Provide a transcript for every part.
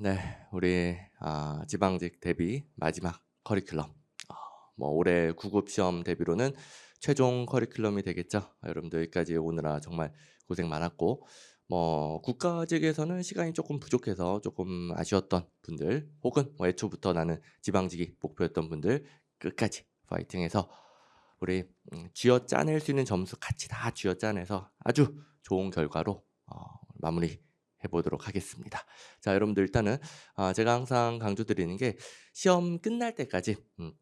네, 우리 아, 지방직 대비 마지막 커리큘럼. 아, 뭐 올해 구급 시험 대비로는 최종 커리큘럼이 되겠죠. 아, 여러분들 여기까지 오느라 정말 고생 많았고, 뭐 국가직에서는 시간이 조금 부족해서 조금 아쉬웠던 분들, 혹은 뭐 애초부터 나는 지방직이 목표였던 분들 끝까지 파이팅해서 우리 음, 쥐어 짜낼 수 있는 점수 같이 다 쥐어 짜내서 아주 좋은 결과로 어, 마무리 해보도록 하겠습니다. 자, 여러분들 일단은 아, 제가 항상 강조드리는 게 시험 끝날 때까지 음,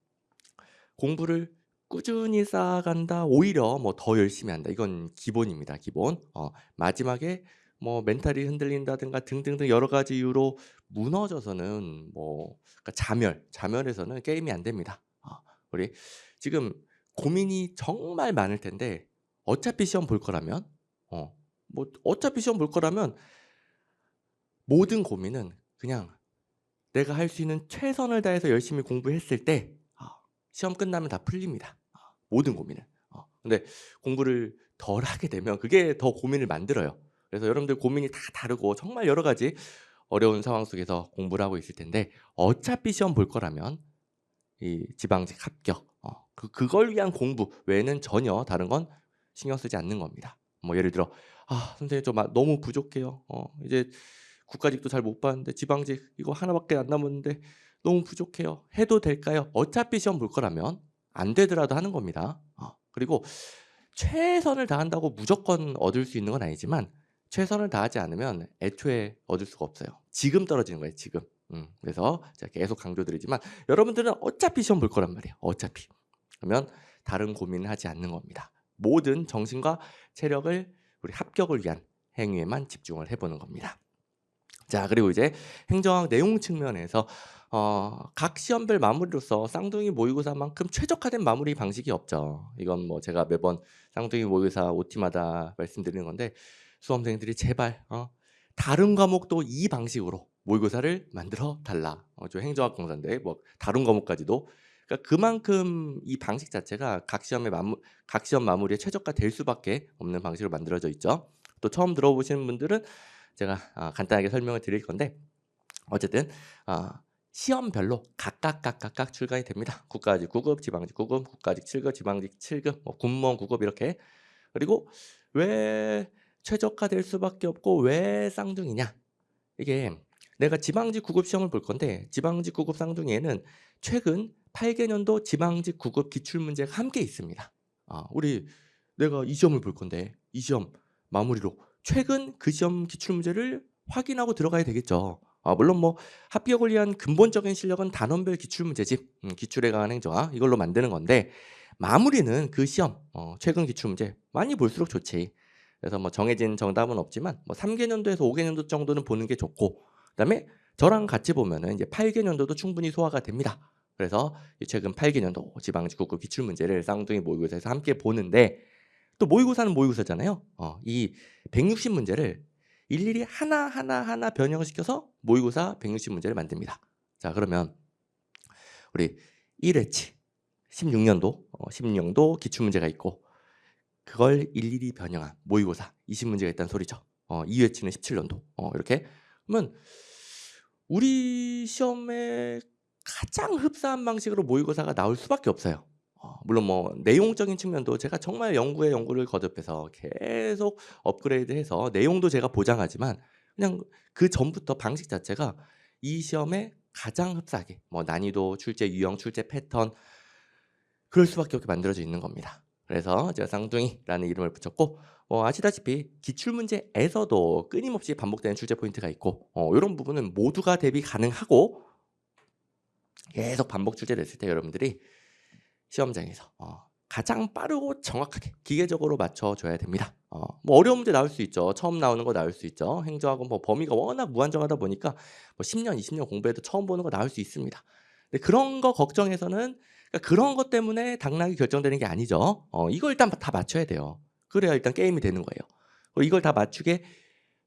공부를 꾸준히 쌓아간다. 오히려 뭐 더 열심히 한다. 이건 기본입니다. 기본. 어, 마지막에 뭐 멘탈이 흔들린다든가 등등등 여러 가지 이유로 무너져서는 뭐 그러니까 자멸, 자멸해서는 게임이 안 됩니다. 어, 우리 지금 고민이 정말 많을 텐데 어차피 시험 볼 거라면 어, 뭐 어차피 시험 볼 거라면 모든 고민은 그냥 내가 할 수 있는 최선을 다해서 열심히 공부했을 때 아, 시험 끝나면 다 풀립니다. 아, 모든 고민은. 어, 근데 공부를 덜 하게 되면 그게 더 고민을 만들어요. 그래서 여러분들 고민이 다 다르고 정말 여러 가지 어려운 상황 속에서 공부를 하고 있을 텐데 어차피 시험 볼 거라면 이 지방직 합격 어, 그 그걸 위한 공부 외에는 전혀 다른 건 신경 쓰지 않는 겁니다. 뭐 예를 들어 아 선생님 저 마- 너무 부족해요. 어, 이제 국가직도 잘 못 봤는데 지방직 이거 하나밖에 안 남았는데 너무 부족해요. 해도 될까요? 어차피 시험 볼 거라면 안 되더라도 하는 겁니다. 어, 그리고 최선을 다한다고 무조건 얻을 수 있는 건 아니지만 최선을 다하지 않으면 애초에 얻을 수가 없어요. 지금 떨어지는 거예요. 지금. 음, 그래서 제가 계속 강조드리지만 여러분들은 어차피 시험 볼 거란 말이에요. 어차피. 그러면 다른 고민을 하지 않는 겁니다. 모든 정신과 체력을 우리 합격을 위한 행위에만 집중을 해보는 겁니다. 자, 그리고 이제 행정학 내용 측면에서 어, 각 시험별 마무리로서 쌍둥이 모의고사만큼 최적화된 마무리 방식이 없죠. 이건 뭐 제가 매번 쌍둥이 모의고사 OT마다 말씀드리는 건데 수험생들이 제발 어, 다른 과목도 이 방식으로 모의고사를 만들어 달라. 어, 저 행정학 강사인데 뭐 다른 과목까지도 그러니까 그만큼 이 방식 자체가 각 시험의 마무, 각 시험 마무리에 최적화될 수밖에 없는 방식으로 만들어져 있죠. 또 처음 들어보시는 분들은 제가 아, 간단하게 설명을 드릴 건데 어쨌든 아, 시험별로 각각 각 각각 출간이 됩니다. 국가직 9급, 지방직 9급, 국가직 7급, 지방직 7급, 뭐 군무원 9급 이렇게 그리고 왜 최적화될 수밖에 없고 왜 쌍둥이냐 이게 내가 지방직 9급 시험을 볼 건데 지방직 9급 쌍둥이에는 최근 8개년도 지방직 9급 기출문제가 함께 있습니다. 아, 우리 내가 이 시험을 볼 건데 이 시험 마무리로 최근 그 시험 기출문제를 확인하고 들어가야 되겠죠. 아, 물론 뭐 합격을 위한 근본적인 실력은 단원별 기출문제집, 음, 기출에 강한 행정화 이걸로 만드는 건데 마무리는 그 시험 어, 최근 기출문제 많이 볼수록 좋지. 그래서 뭐 정해진 정답은 없지만 뭐 3개년도에서 5개년도 정도는 보는 게 좋고 그다음에 저랑 같이 보면은 이제 8개년도도 충분히 소화가 됩니다. 그래서 이 최근 8개년도 지방직 국급 기출 문제를 쌍둥이 모의고사에서 함께 보는데 또 모의고사는 모의고사잖아요. 어, 이 160 문제를 일일이 하나 하나 하나 변형시켜서 모의고사 160 문제를 만듭니다. 자 그러면 우리 1회치 16년도 어, 16년도 기출 문제가 있고 그걸 일일이 변형한 모의고사 20문제가 있다는 소리죠. 어, 2회치는 17년도. 어, 이렇게. 그러면 우리 시험에 가장 흡사한 방식으로 모의고사가 나올 수밖에 없어요. 어, 물론 뭐 내용적인 측면도 제가 정말 연구에 연구를 거듭해서 계속 업그레이드해서 내용도 제가 보장하지만 그냥 그 전부터 방식 자체가 이 시험에 가장 흡사하게 뭐 난이도, 출제 유형, 출제 패턴 그럴 수밖에 없게 만들어져 있는 겁니다. 그래서 제가 쌍둥이라는 이름을 붙였고 어, 아시다시피 기출 문제에서도 끊임없이 반복되는 출제 포인트가 있고 어, 이런 부분은 모두가 대비 가능하고 계속 반복 출제됐을 때 여러분들이 시험장에서 어, 가장 빠르고 정확하게 기계적으로 맞춰줘야 됩니다. 어, 뭐 어려운 문제 나올 수 있죠. 처음 나오는 거 나올 수 있죠. 행정학은 뭐 범위가 워낙 무한정하다 보니까 뭐 10년, 20년 공부해도 처음 보는 거 나올 수 있습니다. 근데 그런 거 걱정해서는 그러니까 그런 것 때문에 당락이 결정되는 게 아니죠. 어, 이걸 일단 다 맞춰야 돼요. 그래야 일단 게임이 되는 거예요. 이걸 다 맞추게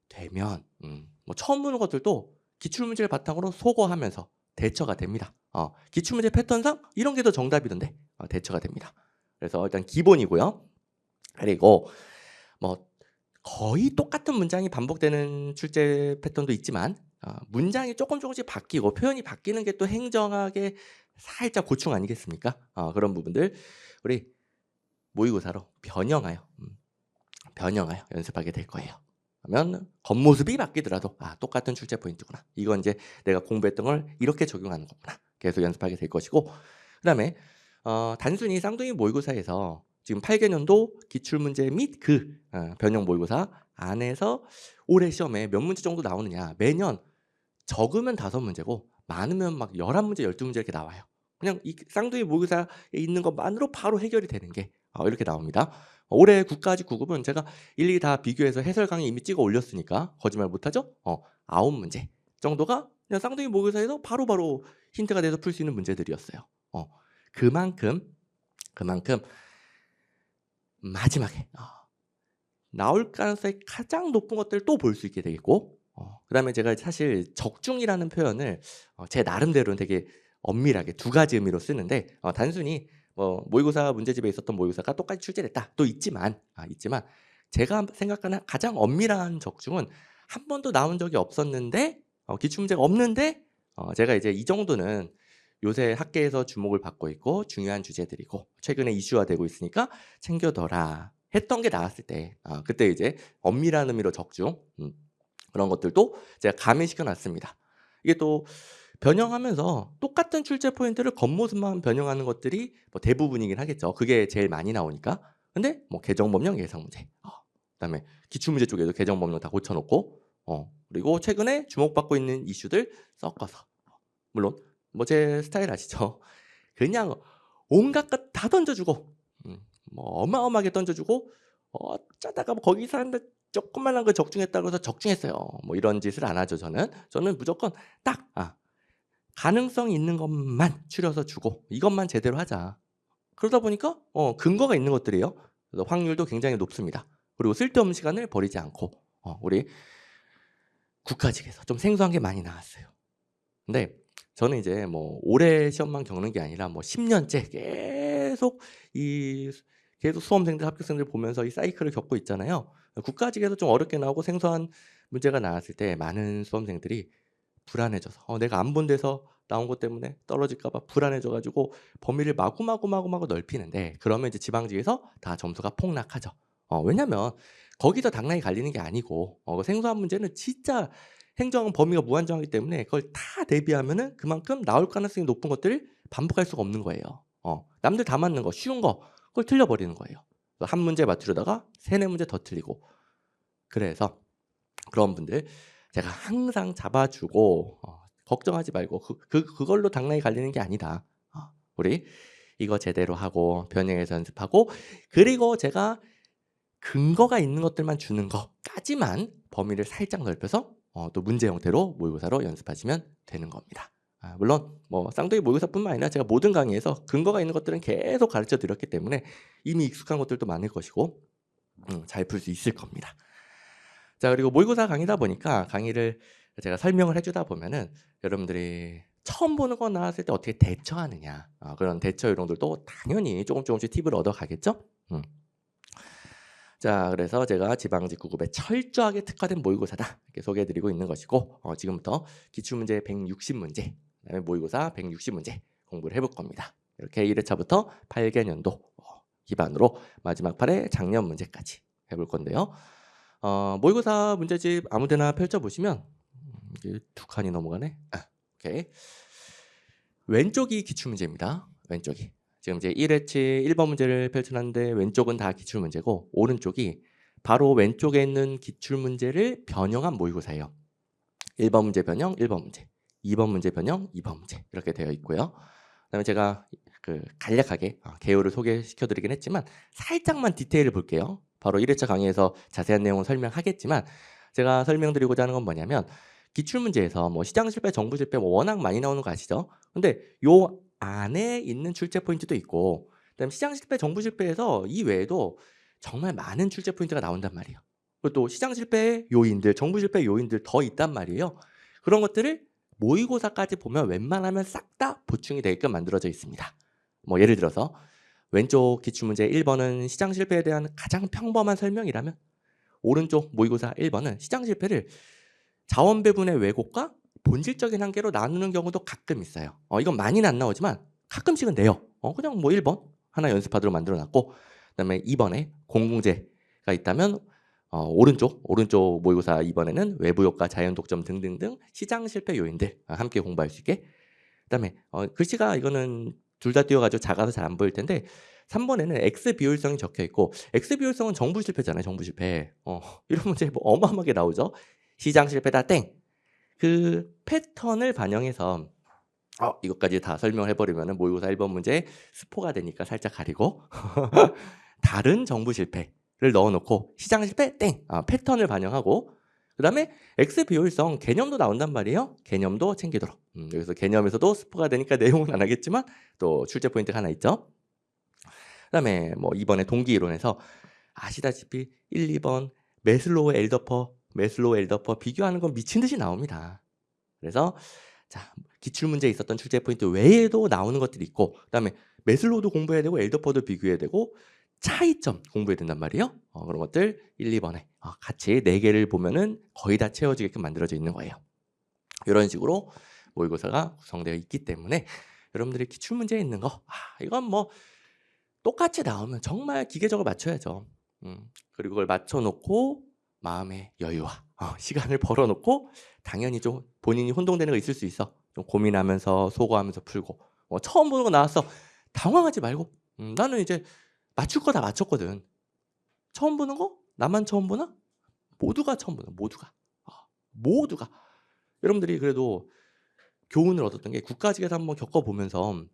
되면 음, 뭐 처음 보는 것들도 기출문제를 바탕으로 소거하면서 대처가 됩니다. 어, 기출문제 패턴상 이런 게 더 정답이던데 어, 대처가 됩니다. 그래서 일단 기본이고요. 그리고 뭐 거의 똑같은 문장이 반복되는 출제 패턴도 있지만 아, 문장이 조금 조금씩 바뀌고 표현이 바뀌는 게 또 행정학의 살짝 고충 아니겠습니까? 어, 그런 부분들 우리 모의고사로 변형하여 음, 변형하여 연습하게 될 거예요. 그러면 겉모습이 바뀌더라도 아 똑같은 출제 포인트구나. 이건 이제 내가 공부했던 걸 이렇게 적용하는 거구나. 계속 연습하게 될 것이고 그다음에 어, 단순히 쌍둥이 모의고사에서 지금 8개년도 기출문제 및그 어, 변형 모의고사 안에서 올해 시험에 몇 문제 정도 나오느냐 매년 적으면 다섯 문제고 많으면 막 11문제, 12문제 이렇게 나와요. 그냥 이 쌍둥이 모의고사에 있는 것만으로 바로 해결이 되는 게 어, 이렇게 나옵니다. 올해 국가직 9급은 제가 일일이 다 비교해서 해설 강의 이미 찍어 올렸으니까 거짓말 못하죠? 어, 9문제 정도가 그냥 쌍둥이 모의고사에서 바로바로 힌트가 돼서 풀 수 있는 문제들이었어요. 어, 그만큼 그만큼 마지막에 어, 나올 가능성이 가장 높은 것들을 또 볼 수 있게 되겠고 어, 그다음에 제가 사실 적중이라는 표현을 어, 제 나름대로는 되게 엄밀하게 두 가지 의미로 쓰는데 어, 단순히 뭐 모의고사 문제집에 있었던 모의고사가 똑같이 출제됐다. 또 있지만 아, 있지만 제가 생각하는 가장 엄밀한 적중은 한 번도 나온 적이 없었는데 어, 기출문제가 없는데 어, 제가 이제 이 정도는 요새 학계에서 주목을 받고 있고 중요한 주제들이고 최근에 이슈화되고 있으니까 챙겨둬라 했던 게 나왔을 때 아, 그때 이제 엄밀한 의미로 적중 음, 그런 것들도 제가 가미시켜 놨습니다. 이게 또 변형하면서 똑같은 출제 포인트를 겉모습만 변형하는 것들이 뭐 대부분이긴 하겠죠. 그게 제일 많이 나오니까. 근데 뭐 개정법령 예상 문제, 어, 그다음에 기출문제 쪽에도 개정법령 다 고쳐놓고, 어, 그리고 최근에 주목받고 있는 이슈들 섞어서, 물론 뭐 제 스타일 아시죠? 그냥 온갖 것 다 던져주고, 음, 뭐 어마어마하게 던져주고, 어쩌다가 뭐 거기서 한데 조금만한 거 적중했다고 해서 적중했어요. 뭐 이런 짓을 안 하죠, 저는. 저는 무조건 딱, 아, 가능성 있는 것만 추려서 주고 이것만 제대로 하자. 그러다 보니까 어, 근거가 있는 것들이에요. 그래서 확률도 굉장히 높습니다. 그리고 쓸데없는 시간을 버리지 않고 어, 우리 국가직에서 좀 생소한 게 많이 나왔어요. 근데 저는 이제 뭐 올해 시험만 겪는 게 아니라 뭐 10년째 계속 이 계속 수험생들 합격생들 보면서 이 사이클을 겪고 있잖아요. 국가직에서 좀 어렵게 나오고 생소한 문제가 나왔을 때 많은 수험생들이 불안해져서 어, 내가 안 본 데서 나온 것 때문에 떨어질까봐 불안해져가지고 범위를 마구마구 마구마구 넓히는데 그러면 이제 지방직에서 다 점수가 폭락하죠. 어, 왜냐면 거기서 당락이 갈리는 게 아니고 어, 생소한 문제는 진짜 행정 범위가 무한정하기 때문에 그걸 다 대비하면은 그만큼 나올 가능성이 높은 것들을 반복할 수가 없는 거예요. 어, 남들 다 맞는 거 쉬운 거 그걸 틀려버리는 거예요. 한 문제 맞추려다가 세네 문제 더 틀리고 그래서 그런 분들 제가 항상 잡아주고 어, 걱정하지 말고 그, 그 그걸로 당락이 갈리는 게 아니다. 어, 우리 이거 제대로 하고 변형해서 연습하고 그리고 제가 근거가 있는 것들만 주는 것까지만 범위를 살짝 넓혀서 어, 또 문제 형태로 모의고사로 연습하시면 되는 겁니다. 아, 물론 뭐 쌍둥이 모의고사뿐만 아니라 제가 모든 강의에서 근거가 있는 것들은 계속 가르쳐 드렸기 때문에 이미 익숙한 것들도 많을 것이고 음, 잘풀 수 있을 겁니다. 자 그리고 모의고사 강의다 보니까 강의를 제가 설명을 해주다 보면은 여러분들이 처음 보는 거 나왔을 때 어떻게 대처하느냐 어, 그런 대처 요령들도 당연히 조금 조금씩 팁을 얻어 가겠죠. 음. 자 그래서 제가 지방직 9급에 철저하게 특화된 모의고사다 이렇게 소개해드리고 있는 것이고 어, 지금부터 기출문제 160문제 그다음에 모의고사 160문제 공부를 해볼 겁니다. 이렇게 1회차부터 8개년도 어, 기반으로 마지막 8회 작년 문제까지 해볼 건데요. 어, 모의고사 문제집 아무데나 펼쳐보시면 음, 두 칸이 넘어가네. 아, 오케이. 왼쪽이 기출문제입니다. 왼쪽이. 지금 이제 1회치 1번 문제를 펼쳐놨는데 왼쪽은 다 기출 문제고 오른쪽이 바로 왼쪽에 있는 기출 문제를 변형한 모의고사예요. 1번 문제 변형, 1번 문제. 2번 문제 변형, 2번 문제. 이렇게 되어 있고요. 그다음에 제가 그 간략하게 어, 개요를 소개시켜 드리긴 했지만 살짝만 디테일을 볼게요. 바로 1회차 강의에서 자세한 내용을 설명하겠지만 제가 설명드리고자 하는 건 뭐냐면 기출 문제에서 뭐 시장 실패, 정부 실패 뭐 워낙 많이 나오는 거 아시죠? 근데 요 안에 있는 출제 포인트도 있고 그다음에 시장 실패, 정부 실패에서 이 외에도 정말 많은 출제 포인트가 나온단 말이에요. 그리고 또 시장 실패 요인들, 정부 실패 요인들 더 있단 말이에요. 그런 것들을 모의고사까지 보면 웬만하면 싹 다 보충이 되게끔 만들어져 있습니다. 뭐 예를 들어서 왼쪽 기출문제 1번은 시장 실패에 대한 가장 평범한 설명이라면 오른쪽 모의고사 1번은 시장 실패를 자원 배분의 왜곡과 본질적인 한계로 나누는 경우도 가끔 있어요. 어, 이건 많이는 안 나오지만 가끔씩은 돼요. 어, 그냥 뭐 1번 하나 연습하도록 만들어 놨고 그다음에 2번에 공공재가 있다면 어, 오른쪽 오른쪽 모의고사 2번에는 외부 효과, 자연 독점 등등등 시장 실패 요인들 아, 함께 공부할 수 있게. 그다음에 어, 글씨가 이거는 둘 다 띄워가지고 작아서 잘 안 보일 텐데 3번에는 X 비율성이 적혀 있고 X 비율성은 정부 실패잖아요. 정부 실패. 어, 이런 문제 뭐 어마어마하게 나오죠. 시장 실패다 땡. 그 패턴을 반영해서 어, 이것까지 다 설명을 해버리면 모의고사 1번 문제 스포가 되니까 살짝 가리고 다른 정부 실패를 넣어놓고 시장 실패 땡 아, 패턴을 반영하고 그 다음에 X 비율성 개념도 나온단 말이에요. 개념도 챙기도록. 음, 여기서 개념에서도 스포가 되니까 내용은 안 하겠지만 또 출제 포인트가 하나 있죠. 그 다음에 뭐 이번에 동기 이론에서 아시다시피 1, 2번 메슬로우 엘더퍼 메슬로우 엘더퍼 비교하는 건 미친 듯이 나옵니다. 그래서 자 기출 문제에 있었던 출제 포인트 외에도 나오는 것들이 있고 그다음에 메슬로우도 공부해야 되고 엘더퍼도 비교해야 되고 차이점 공부해야 된단 말이에요. 어, 그런 것들 1, 2번에 어, 같이 네 개를 보면은 거의 다 채워지게끔 만들어져 있는 거예요. 이런 식으로 모의고사가 구성되어 있기 때문에 여러분들이 기출 문제에 있는 거 아, 이건 뭐 똑같이 나오면 정말 기계적으로 맞춰야죠. 음, 그리고 그걸 맞춰놓고 마음의 여유와 어, 시간을 벌어놓고 당연히 좀 본인이 혼동되는 거 있을 수 있어. 좀 고민하면서 소거하면서 풀고 어, 처음 보는 거 나왔어. 당황하지 말고 음, 나는 이제 맞출 거 다 맞췄거든. 처음 보는 거 나만 처음 보나? 모두가 처음 보는 모두가 아, 모두가 여러분들이 그래도 교훈을 얻었던 게 국가직에서 한번 겪어보면서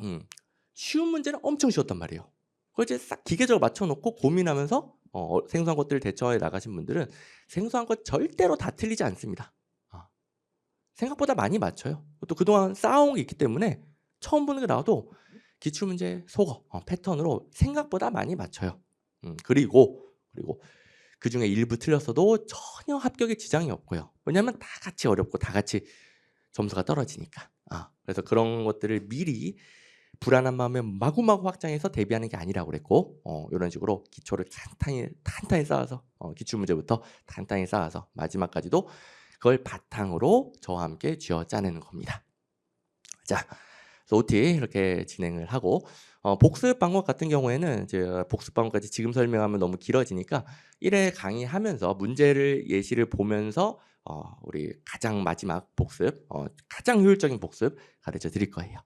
음, 쉬운 문제는 엄청 쉬웠단 말이에요. 그걸 이제 싹 기계적으로 맞춰놓고 고민하면서 어, 생소한 것들을 대처해 나가신 분들은 생소한 것 절대로 다 틀리지 않습니다. 아, 생각보다 많이 맞춰요. 또 그동안 쌓아온 게 있기 때문에 처음 보는 게 나와도 기출문제 속어 어, 패턴으로 생각보다 많이 맞춰요. 음, 그리고 그리고 그 중에 일부 틀렸어도 전혀 합격에 지장이 없고요. 왜냐하면 다 같이 어렵고 다 같이 점수가 떨어지니까. 아, 그래서 그런 것들을 미리 불안한 마음에 마구마구 확장해서 대비하는 게 아니라고 그랬고 어, 이런 식으로 기초를 탄탄히 탄탄히 쌓아서 어, 기출 문제부터 탄탄히 쌓아서 마지막까지도 그걸 바탕으로 저와 함께 쥐어 짜내는 겁니다. 자, OT 이렇게 진행을 하고 어, 복습 방법 같은 경우에는 이제 복습 방법까지 지금 설명하면 너무 길어지니까 1회 강의하면서 문제를 예시를 보면서 어, 우리 가장 마지막 복습, 어, 가장 효율적인 복습 가르쳐 드릴 거예요.